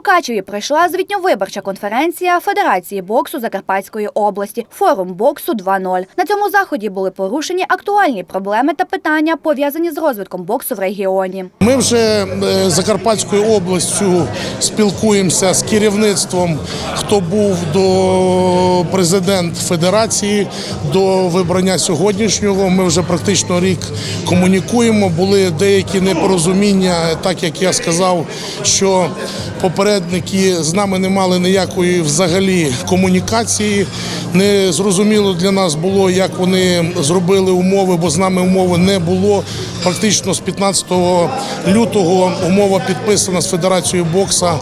Мукачеві пройшла звітньовиборча конференція Федерації боксу Закарпатської області Форум боксу 2.0. На цьому заході були порушені актуальні проблеми та питання, пов'язані з розвитком боксу в регіоні. Ми вже е, Закарпатською областю спілкуємося з керівництвом, хто був до президент Федерації до вибрання сьогоднішнього. Ми вже практично рік комунікуємо. Були деякі непорозуміння, так як я сказав, що попередники з нами не мали ніякої взагалі комунікації. Не зрозуміло для нас було, як вони зробили умови, бо з нами умови не було. Практично з 15 лютого умова підписана з Федерацією бокса,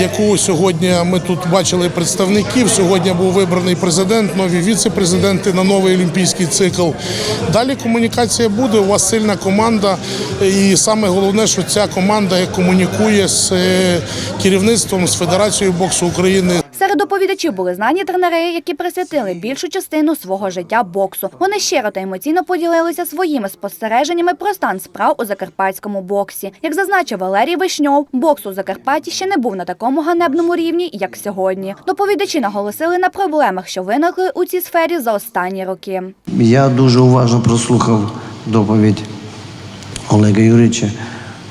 яку сьогодні ми тут бачили представників. Сьогодні був вибраний президент, нові віце-президенти на новий олімпійський цикл. Далі комунікація буде. У вас сильна команда, і саме головне, що ця команда комунікує з е, керівництвом з Федерацією боксу України. Серед доповідачів були знані тренери, які присвятили більшу частину свого життя боксу. Вони щиро та емоційно поділилися своїми спостереженнями про стан справ у закарпатському боксі. Як зазначив Валерій Вишньов, бокс у Закарпатті ще не був на такому ганебному рівні, як сьогодні. Доповідачі наголосили на проблемах, що виникли у цій сфері за останні роки. Я дуже уважно прослухав доповідь Олега Юрійовича.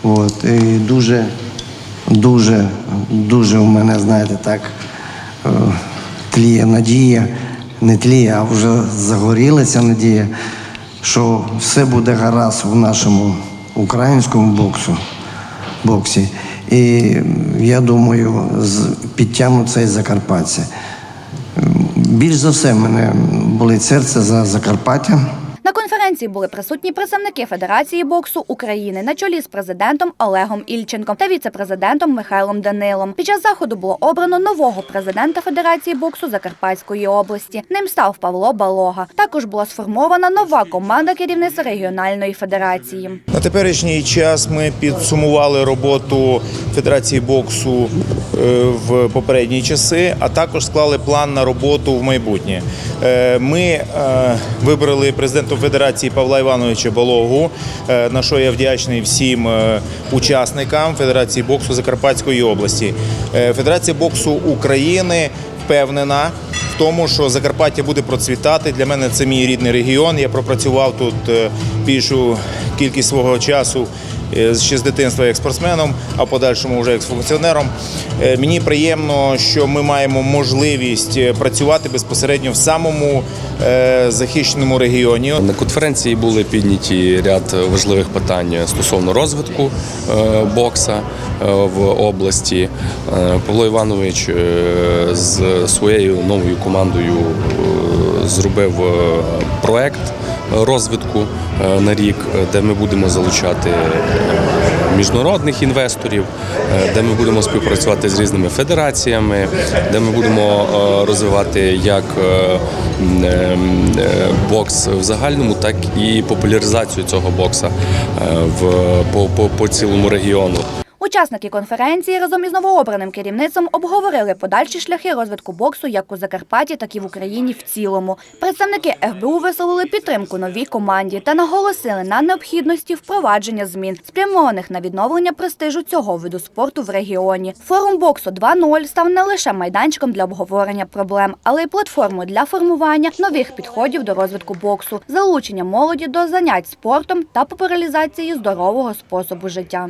От, і дуже, дуже, дуже у мене, знаєте, так е, тліє надія, не тліє, а вже загорілася надія, що все буде гаразд в нашому українському боксу, боксі. І я думаю, з- підтягнуться і закарпатці. Більш за все, в мене болить серце за Закарпаття. Конференції були присутні представники Федерації боксу України на чолі з президентом Олегом Ільченком та віце-президентом Михайлом Данилом. Під час заходу було обрано нового президента Федерації боксу Закарпатської області. Ним став Павло Балога. Також була сформована нова команда керівництва регіональної федерації. На теперішній час ми підсумували роботу Федерації боксу е, в попередні часи, а також склали план на роботу в майбутнє. Е, Ми е, вибрали президентом Федерації Павла Івановича Балогу, е, на що я вдячний всім е, учасникам Федерації боксу Закарпатської області. Е, Федерація боксу України впевнена в тому, що Закарпаття буде процвітати. Для мене це мій рідний регіон. Я пропрацював тут більшу кількість свого часу. Е, Ще з дитинства як спортсменом, а подальшому вже як функціонером. Е, Мені приємно, що ми маємо можливість е, працювати безпосередньо в самому захищеному регіоні. На конференції були підняті ряд важливих питань стосовно розвитку бокса в області. Павло Іванович з своєю новою командою зробив проект розвитку е, на рік, е, де ми будемо залучати е, міжнародних інвесторів, де ми будемо співпрацювати з різними федераціями, де ми будемо розвивати як бокс в загальному, так і популяризацію цього бокса в по, по, по цілому регіону. Учасники конференції разом із новообраним керівництвом обговорили подальші шляхи розвитку боксу як у Закарпатті, так і в Україні в цілому. Представники ФБУ висловили підтримку новій команді та наголосили на необхідності впровадження змін, спрямованих на відновлення престижу цього виду спорту в регіоні. Форум боксу 2.0 став не лише майданчиком для обговорення проблем, але й платформою для формування нових підходів до розвитку боксу, залучення молоді до занять спортом та популяризації здорового способу життя.